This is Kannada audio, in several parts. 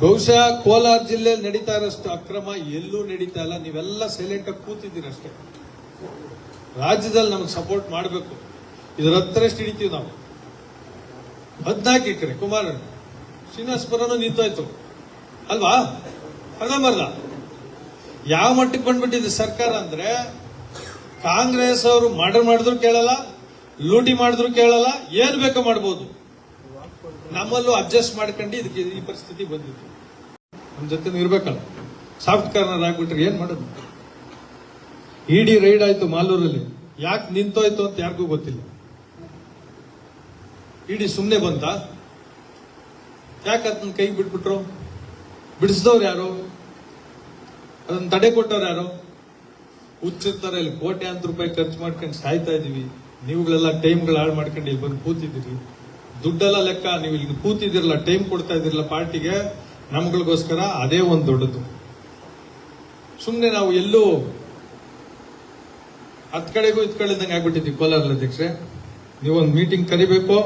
ಬಹುಶಃ ಕೋಲಾರ ಜಿಲ್ಲೆಯಲ್ಲಿ ನಡೀತಾ ಇರೋಷ್ಟು ಅಕ್ರಮ ಎಲ್ಲೂ ನಡೀತಾ ಇಲ್ಲ. ನೀವೆಲ್ಲ ಸೈಲೆಂಟ್ ಆಗಿ ಕೂತಿದ್ದೀರಿ ಅಷ್ಟೇ. ರಾಜ್ಯದಲ್ಲಿ ನಮಗೆ ಸಪೋರ್ಟ್ ಮಾಡಬೇಕು. ಇದರ ಹತ್ತರಷ್ಟು ಹಿಡಿತೀವಿ ನಾವು. ಹದಿನಾಲ್ಕು ಎಕರೆ, ಕುಮಾರಣ್ಣ. ಶ್ರೀನಿವಾಸಪುರನು ನಿಂತೋಯ್ತು. ಅಲ್ವಾ? ಅರ್ಧಂಬರ್ಧ ಯಾವ ಮಟ್ಟಕ್ಕೆ ಬಂದ್ಬಿಟ್ಟಿದೆ ಸರ್ಕಾರ ಅಂದ್ರೆ, ಕಾಂಗ್ರೆಸ್ ಅವರು ಮರ್ಡರ್ ಮಾಡಿದ್ರು ಕೇಳಲ್ಲ, ಲೂಟಿ ಮಾಡಿದ್ರು ಕೇಳಲ್ಲ, ಏನ್ ಬೇಕೋ ಮಾಡ್ಬೋದು. ನಮ್ಮಲ್ಲೂ ಅಡ್ಜಸ್ಟ್ ಮಾಡ್ಕೊಂಡು ಇದಕ್ಕೆ ಈ ಪರಿಸ್ಥಿತಿ ಬಂದಿತ್ತು. ನಮ್ಮ ಜೊತೆ ಇರ್ಬೇಕಲ್ಲ. ಸಾಫ್ಟ್ ಕಾರ್ನರ್ ಆಗ್ಬಿಟ್ರೆ ಏನ್ ಮಾಡೋದು? ಇಡಿ ರೈಡ್ ಆಯ್ತು ಮಾಲೂರಲ್ಲಿ. ಯಾಕೆ ನಿಂತೋಯ್ತು ಅಂತ ಯಾರಿಗೂ ಗೊತ್ತಿಲ್ಲ. ಇಡಿ ಸುಮ್ಮನೆ ಬಂತ? ಯಾಕೆ ಅದನ್ನ ಕೈ ಬಿಟ್ಬಿಟ್ರು? ಬಿಡಿಸಿದವ್ರು ಯಾರು? ಅದನ್ನ ತಡೆ ಕೊಟ್ಟವ್ರು ಯಾರು? ಹುಚ್ಚಿರ್ತಾರೆ, ಇಲ್ಲಿ ಕೋಟ್ಯಾಂತರ ರೂಪಾಯಿ ಖರ್ಚು ಮಾಡ್ಕೊಂಡು ಸಾಯ್ತಾ ಇದೀವಿ. ನೀವುಗಳೆಲ್ಲ ಟೈಮ್ಗಳು ಹಾಳು ಮಾಡ್ಕೊಂಡು ಇಲ್ಲಿ ಬಂದು ಕೂತಿದ್ದೀರಿ. ದುಡ್ಡೆಲ್ಲ ಲೆಕ್ಕ, ನೀವು ಇಲ್ಲಿ ಕೂತಿದಿರಲ್ಲ ಟೈಮ್ ಕೊಡ್ತಾ ಇದಿರಲ್ಲ ಪಾರ್ಟಿಗೆ, ನಮ್ಗಳಿಗೋಸ್ಕರ ಅದೇ ಒಂದು ದೊಡ್ಡದು. ಸುಮ್ಮನೆ ನಾವು ಎಲ್ಲೂ ಹತ್ ಕಡೆಗೂ ಇತ್ ಕಡೆದಂಗೆ ಆಗ್ಬಿಟ್ಟಿದ್ದೀವಿ ಕೋಲಾರ ಅಧ್ಯಕ್ಷೆ ನೀವೊಂದು ಮೀಟಿಂಗ್ ಕರಿಬೇಕು,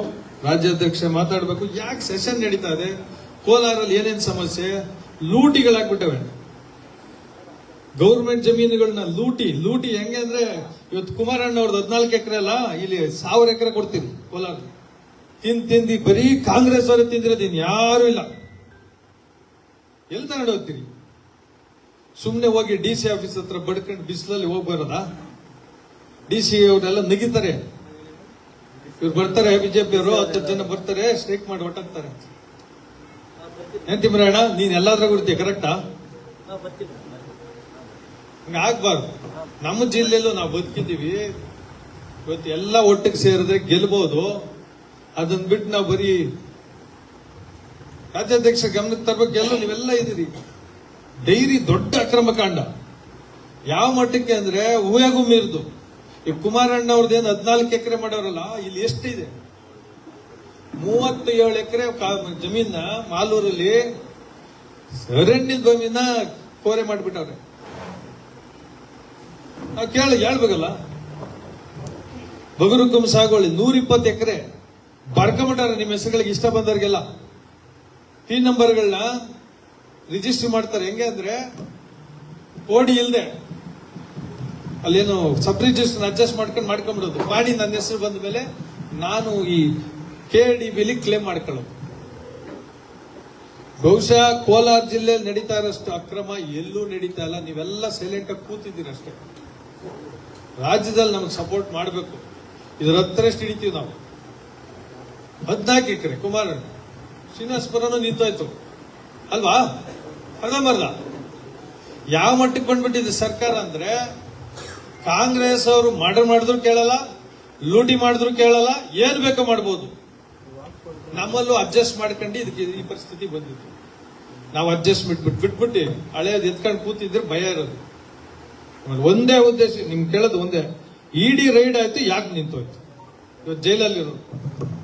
ರಾಜ್ಯಾಧ್ಯಕ್ಷ ಮಾತಾಡಬೇಕು, ಯಾಕೆ ಸೆಷನ್ ನಡೀತಾ ಇದೆ, ಕೋಲಾರಲ್ಲಿ ಏನೇನು ಸಮಸ್ಯೆ, ಲೂಟಿಗಳಾಗ್ಬಿಟ್ಟವೆ. ಗೌರ್ಮೆಂಟ್ ಜಮೀನುಗಳನ್ನ ಲೂಟಿ ಲೂಟಿ ಹೆಂಗೆ ಅಂದ್ರೆ ಇವತ್ತು ಕುಮಾರಣ್ಣ ಅವ್ರದ್ದು ಹದಿನಾಲ್ಕು ಎಕರೆ ಅಲ್ಲ, ಇಲ್ಲಿ ಸಾವಿರ ಎಕರೆ ಕೊಡ್ತೀವಿ ಕೋಲಾರ ತಿಂದ್ ತಿಂದು ಬರೀ ಕಾಂಗ್ರೆಸ್ ಅವರು ತಿಂದಿರೋದು ಯಾರು ಇಲ್ಲ. ಎಲ್ಲಿ ತಗೊಂಡು ಹೋಗ್ತೀರಿ? ಸುಮ್ಮನೆ ಹೋಗಿ ಡಿ ಸಿ ಆಫೀಸ್ ಹತ್ರ ಬಡ್ಕೊಂಡು ಬಿಸಿಲಲ್ಲಿ ಹೋಗಿ ಡಿ ಸಿ ಅವರೆಲ್ಲ ನಗಿತಾರೆ. ಇವ್ರು ಬರ್ತಾರೆ, ಬಿಜೆಪಿ ಅವರು ಹತ್ತು ಜನ ಬರ್ತಾರೆ, ಸ್ಟ್ರೈಕ್ ಮಾಡಿ ಹೊಟ್ಟಾಗ್ತಾರೆ ಏನ್ ತಿಮ್ಮರಾಯಣ ನೀನ್ ಎಲ್ಲಾದ್ರಾಗ ಇರ್ತೀಯ ಕರೆಕ್ಟಾ ಹಂಗ ಆಗ್ಬಾರ್ದು. ನಮ್ಮ ಜಿಲ್ಲೆಯಲ್ಲೂ ನಾವು ಬದುಕಿದ್ದೀವಿ. ಇವತ್ತು ಎಲ್ಲ ಒಟ್ಟಿಗೆ ಸೇರಿದ್ರೆ ಗೆಲ್ಬಹುದು ಅದನ್ನ ಬಿಟ್ಟು ನಾವು ಬರೀ ರಾಜ್ಯಾಧ್ಯಕ್ಷ ಗಮನಕ್ಕೆ ತರಬೇಕೆಲ್ಲ ನೀವೆಲ್ಲ ಇದ್ದೀರಿ. ಡೈರಿ ದೊಡ್ಡ ಅಕ್ರಮ ಕಾಂಡ. ಯಾವ ಮಟ್ಟಕ್ಕೆ ಅಂದ್ರೆ ಊಯಾಗೂ ಮೀರ್ದು ಈ ಕುಮಾರಣ್ಣ ಅವ್ರದ್ದೇನು ಹದಿನಾಲ್ಕು ಎಕರೆ ಮಾಡೋರಲ್ಲ, ಇಲ್ಲಿ ಎಷ್ಟಿದೆ ಮೂವತ್ತೇಳು ಎಕರೆ ಜಮೀನ ಮಾಲೂರಲ್ಲಿ ಅರಣ್ಯದ ಭೂಮಿನ ಕೋರೆ ಮಾಡಿಬಿಟ್ಟವ್ರೆ. ನಾವು ಕೇಳಿ ಹೇಳ್ಬೇಕಲ್ಲ. ಬಗರುಕುಂ ಸಾಗುವಳಿ ನೂರಿಪ್ಪತ್ತು ಎಕರೆ. ಬರ್ಕೊಂಬಿಟ್ಟಾರೆ ನಿಮ್ಮ ಹೆಸರುಗಳಿಗೆ ಇಷ್ಟ ಬಂದವ್ರಿಗೆಲ್ಲ ಪಿನ್ ನಂಬರ್ಗಳನ್ನ ರಿಜಿಸ್ಟರ್ ಮಾಡ್ತಾರೆ. ಹೆಂಗೆ ಅಂದ್ರೆ ಓಡಿ ಇಲ್ಲದೆ ಅಲ್ಲೇನು ಸಬ್ ರಿಜಿಸ್ಟರ್ ಅಡ್ಜಸ್ಟ್ ಮಾಡ್ಕೊಂಡು ಮಾಡ್ಕೊಂಡ್ಬಿಡೋದು. ಮಾಡಿ ನನ್ನ ಹೆಸರು ಬಂದ ಮೇಲೆ ನಾನು ಈ ಕೆ ಡಿ ಬಿಲಿ ಕ್ಲೇಮ್ ಮಾಡ್ಕೊಳ್ಳೋದು. ಬಹುಶಃ ಕೋಲಾರ ಜಿಲ್ಲೆಯಲ್ಲಿ ನಡೀತಾ ಇರೋಷ್ಟು ಅಕ್ರಮ ಎಲ್ಲೂ ನಡೀತಾ ಇಲ್ಲ. ನೀವೆಲ್ಲ ಸೈಲೆಂಟ್ ಆಗಿ ಕೂತಿದ್ದೀರಿ ಅಷ್ಟೇ. ರಾಜ್ಯದಲ್ಲಿ ನಮಗೆ ಸಪೋರ್ಟ್ ಮಾಡಬೇಕು. ಇದರ ಹತ್ತರಷ್ಟು ಹಿಡಿತೀವಿ ನಾವು. ಹದ್ನಾಲ್ಕು ಎಕರೆ ಕುಮಾರಣ್ಣ ಶ್ರೀನಿವಾಸಪುರನು ನಿಂತೋಯ್ತು. ಅಲ್ವಾ? ಅರ್ಧಂಬರ್ಧ ಯಾವ ಮಟ್ಟಕ್ಕೆ ಬಂದ್ಬಿಟ್ಟಿದೆ ಸರ್ಕಾರ ಅಂದ್ರೆ, ಕಾಂಗ್ರೆಸ್ ಅವರು ಮರ್ಡರ್ ಮಾಡಿದ್ರು ಕೇಳಲ್ಲ, ಲೂಟಿ ಮಾಡಿದ್ರು ಕೇಳಲ್ಲ, ಏನ್ ಬೇಕೋ ಮಾಡ್ಬೋದು. ನಮ್ಮಲ್ಲೂ ಅಡ್ಜಸ್ಟ್ ಮಾಡ್ಕೊಂಡು ಇದಕ್ಕೆ ಈ ಪರಿಸ್ಥಿತಿ ಬಂದಿತ್ತು. ನಾವು ಅಡ್ಜಸ್ಟ್ಮೆಂಟ್ ಬಿಟ್ಟು ಬಿಟ್ಬಿಟ್ಟು ಹಳೆಯದು ಎತ್ಕೊಂಡು ಕೂತಿದ್ರೆ ಭಯ ಇರೋದು. ಒಂದೇ ಉದ್ದೇಶ, ನಿಮ್ಗೆ ಕೇಳೋದು ಒಂದೇ. ಇಡಿ ರೈಡ್ ಆಯ್ತು, ಯಾಕೆ ನಿಂತೋಯ್ತು? ಇವತ್ತು ಜೈಲಲ್ಲಿರೋದು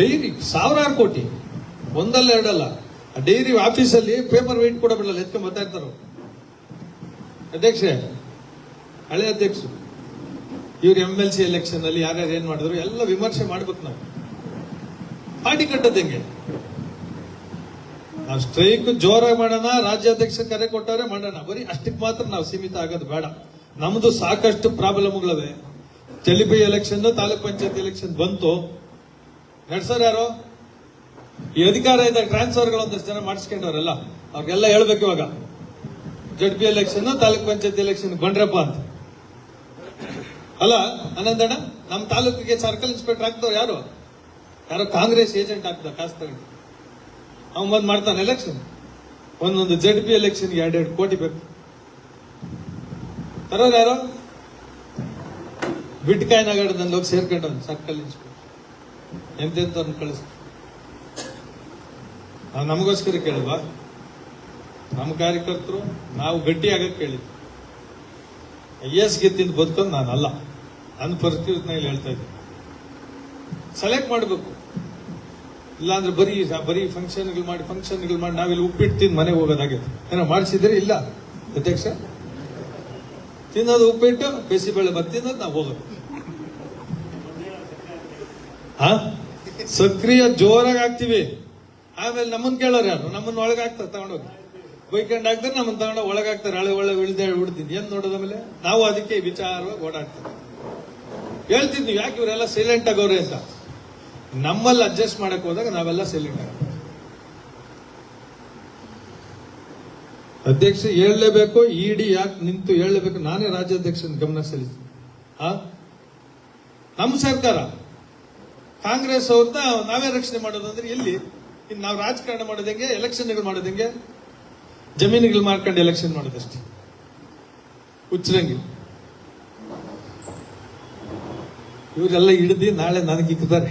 ಡೈರಿ ಸಾವಿರಾರು ಕೋಟಿ. ಒಂದಲ್ಲ ಎರಡಲ್ಲ. ಆ ಡೈರಿ ಆಫೀಸಲ್ಲಿ ಪೇಪರ್ ವೇಟ್ ಕೂಡ ಬಿಡಲ್ಲ ಎತ್ಕೊಂಡು ಮಾತಾಡ್ತಾರ ಅಧ್ಯಕ್ಷೆ ಹಳೆ ಅಧ್ಯಕ್ಷರು, ಇವ್ರು ಎಂ ಎಲ್ ಸಿ ಎಲೆಕ್ಷನ್ ಅಲ್ಲಿ ಯಾರ್ಯಾರು ಏನ್ ಮಾಡಿದ್ರು ಎಲ್ಲ ವಿಮರ್ಶೆ ಮಾಡ್ಬೇಕು ನಾವು. ಪಾರ್ಟಿ ಕಟ್ಟೋದು ಹೆಂಗೆ? ನಾವು ಸ್ಟ್ರೈಕ್ ಜೋರಾಗಿ ಮಾಡೋಣ, ರಾಜ್ಯಾಧ್ಯಕ್ಷ ಕರೆ ಕೊಟ್ಟವ್ರೆ ಮಾಡೋಣ. ಬರೀ ಅಷ್ಟಕ್ಕೆ ಮಾತ್ರ ನಾವು ಸೀಮಿತ ಆಗೋದು ಬೇಡ. ನಮ್ದು ಸಾಕಷ್ಟು ಪ್ರಾಬ್ಲಮ್ಗಳವೆ. ತೆಲಿಪಿ ಎಲೆಕ್ಷನ್ ತಾಲೂಕ್ ಪಂಚಾಯತ್ ಎಲೆಕ್ಷನ್ ಬಂತು. ನಡ್ಸೋರು ಯಾರು? ಈ ಅಧಿಕಾರ ಟ್ರಾನ್ಸ್‌ಫರ್ ಟ್ರಾನ್ಸ್ಫರ್ಗಳು ಒಂದಷ್ಟು ಜನ ಮಾಡಿಸ್ಕೊಂಡವ್ರಲ್ಲ, ಅವ್ರಿಗೆಲ್ಲ ಹೇಳ್ಬೇಕು ಇವಾಗ. Z P election taluk panchayat election ಬಂಡ್ರಪ್ಪ ಅಂತ. ಅಲ್ಲ ಆನಂದಣ್ಣ ನಮ್ಮ ತಾಲೂಕಿಗೆ ಸರ್ಕಲ್ ಇನ್ಸ್ಪೆಕ್ಟರ್ ಆಗ್ತವ್ರು ಯಾರು? ಯಾರು ಕಾಂಗ್ರೆಸ್ ಏಜೆಂಟ್ ಆಗ್ತಾರೆ ಕಾಸ್ ತಗೊಂಡು ಅವ್ನು ಬಂದ್ ಮಾಡ್ತಾನೆ ಎಲೆಕ್ಷನ್ ಒಂದೊಂದು ಜಡ್ ಪಿ ಎಲೆಕ್ಷನ್ ಎರಡೆರಡು ಕೋಟಿ ಬೇಕು. ತರೋರು ಯಾರು? ಬಿಟ್ಕಾಯಿನಗಡದಲ್ಲಿ ಹೋಗಿ ಸೇರ್ಕೊಂಡವ್ನು ಸರ್ಕಲ್ ಇನ್ಸ್ಪೆಕ್ಟರ್ ಎಂತೆಂತವ್ರನ್ನ ಕಳಿಸ್. ನಾವು ನಮಗೋಸ್ಕರ ಕೇಳುವಾ ನಮ್ಮ ಕಾರ್ಯಕರ್ತರು, ನಾವು ಗಟ್ಟಿ ಆಗಕ್ಕೆ ಕೇಳಿದ್ವಿ. ಐ ಎಸ್ ಗೆದ್ದಿಂದ ಬದುಕೊಂಡು ನಾನಲ್ಲ. ನನ್ನ ಪರಿಸ್ಥಿತಿನಲ್ಲಿ ಹೇಳ್ತಾ ಇದ್ದೀನಿ. ಸೆಲೆಕ್ಟ್ ಮಾಡಬೇಕು. ಇಲ್ಲಾಂದ್ರೆ ಬರೀ ಬರೀ ಫಂಕ್ಷನ್ಗಳು ಮಾಡಿ ಫಂಕ್ಷನ್ಗಳು ಮಾಡಿ ನಾವಿಲ್ಲಿ ಉಪ್ಪಿಟ್ಟು ತಿಂದು ಮನೆಗೆ ಹೋಗೋದಾಗೆ ಏನೋ ಮಾಡಿಸಿದ್ರೆ ಇಲ್ಲ. ಅಧ್ಯಕ್ಷ, ತಿನ್ನೋದು ಉಪ್ಪಿಟ್ಟು ಬಿಸಿಬೇಳೆ ಬೆಳೆ ನಾವು ಹೋಗೋದು. ಹಾ? ಸಕ್ರಿಯ ಜೋರಾಗಿ ಹಾಕ್ತಿವಿ. ಆಮೇಲೆ ನಮ್ಮನ್ ಕೇಳೋರು ಯಾರು? ನಮ್ಮನ್ನ ಹಾಕ್ತಾರೆ, ತಗೊಂಡೋಗಿ. ಬೈಕಂಡ್ ಹಾಕ್ತಾರೆ ನಮ್ಮನ್ನ ತಗೊಂಡು ಒಳಗೆ ಹಾಕ್ತಾರೆ. ಹಳೆ, ಒಳ್ಳೆ ಇಳಿದೆ ಬಿಡ್ತೀನಿ ಏನ್ ನೋಡೋದ ಮೇಲೆ ನಾವು ಅದಕ್ಕೆ ವಿಚಾರವಾಗಿ ಓಡಾಡ್ತೀವಿ ಹೇಳ್ತಿದ್ವಿ, ಯಾಕೆ ಇವರೆಲ್ಲ ಸೈಲೆಂಟ್ ಆಗೋರೆ ಅಂತ? ನಮ್ಮಲ್ಲಿ ಅಡ್ಜಸ್ಟ್ ಮಾಡಕ್ ಹೋದಾಗ ನಾವೆಲ್ಲ ಸೈಲೆಂಟ್ ಆಗ ಅಧ್ಯಕ್ಷ ಹೇಳಲೇಬೇಕು, ಇಡಿ ಯಾಕೆ ನಿಂತು ಹೇಳಲೇಬೇಕು? ನಾನೇ ರಾಜ್ಯಾಧ್ಯಕ್ಷನ ಗಮನ ಸಲ್ಲಿಸ್ತೀನಿ ನಮ್ಮ ಸರ್ಕಾರ. ಕಾಂಗ್ರೆಸ್ ಅವ್ರನ್ನ ನಾವೇ ರಕ್ಷಣೆ ಮಾಡೋದಂದ್ರೆ ಎಲ್ಲಿ? ಇನ್ನು ನಾವು ರಾಜಕಾರಣ ಮಾಡೋದಂಗೆ ಎಲೆಕ್ಷನ್ಗಳು ಮಾಡೋದಂಗೆ ಜಮೀನುಗಳು ಮಾಡ್ಕೊಂಡು ಎಲೆಕ್ಷನ್ ಮಾಡೋದಷ್ಟೇ. ಉಚ್ಚರಂಗಿ ಇವರೆಲ್ಲ ಹಿಡ್ದು ನಾಳೆ ನನಗೆ ಇಕ್ಕಿದ್ದಾರೆ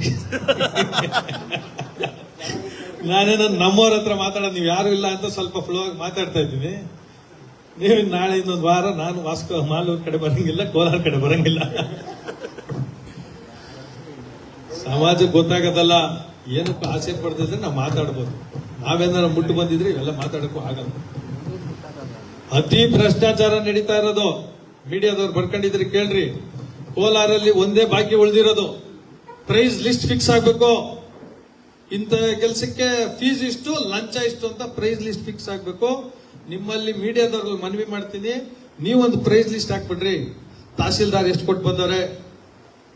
ನಾನೇನೋ ನಮ್ಮವ್ರ ಹತ್ರ ಮಾತಾಡೋದು, ನೀವು ಯಾರು ಇಲ್ಲ ಅಂತ ಸ್ವಲ್ಪ ಫ್ಲೋ ಆಗಿ ಮಾತಾಡ್ತಾ ಇದ್ದೀನಿ. ನೀವು ನಾಳೆ ಇನ್ನೊಂದು ವಾರ, ನಾನು ವಾಸ್ಕೋ ಮಾಲೂರು ಕಡೆ ಬರಂಗಿಲ್ಲ, ಕೋಲಾರ ಕಡೆ ಬರಂಗಿಲ್ಲ. ಸಮಾಜಕ್ಕೆ ಗೊತ್ತಾಗದಲ್ಲ, ಏನಪ್ಪ ಆಸೆ ಪಡ್ತಿದ್ರೆ ನಾವು ಮಾತಾಡ್ಬೋದು. ನಾವೇನಾರ ಮುಟ್ಟು ಬಂದಿದ್ರೆ ಇವೆಲ್ಲ ಮಾತಾಡಕ್ಕೂ ಆಗಲ್ಲ. ಅತಿ ಭ್ರಷ್ಟಾಚಾರ ನಡೀತಾ ಇರೋದು. ಮೀಡಿಯಾದವ್ರು ಬರ್ಕೊಂಡಿದ್ರೆ ಕೇಳ್ರಿ. ಕೋಲಾರಲ್ಲಿ ಒಂದೇ ಬಾಕಿ ಉಳಿದಿರೋದು. ಪ್ರೈಸ್ ಲಿಸ್ಟ್ ಫಿಕ್ಸ್ ಆಗ್ಬೇಕು. ಇಂಥ ಕೆಲಸಕ್ಕೆ ಫೀಸ್ ಇಷ್ಟು, ಲಂಚ ಇಷ್ಟು ಅಂತ ಪ್ರೈಸ್ ಲಿಸ್ಟ್ ಫಿಕ್ಸ್ ಆಗ್ಬೇಕು. ನಿಮ್ಮಲ್ಲಿ ಮೀಡಿಯಾದವ್ರಲ್ಲಿ ಮನವಿ ಮಾಡ್ತೀನಿ. ನೀವೊಂದು ಪ್ರೈಸ್ ಲಿಸ್ಟ್ ಹಾಕ್ಬಿಡ್ರಿ. ತಹಸೀಲ್ದಾರ್ ಎಷ್ಟು ಕೊಟ್ಟು ಬಂದವ್ರೆ?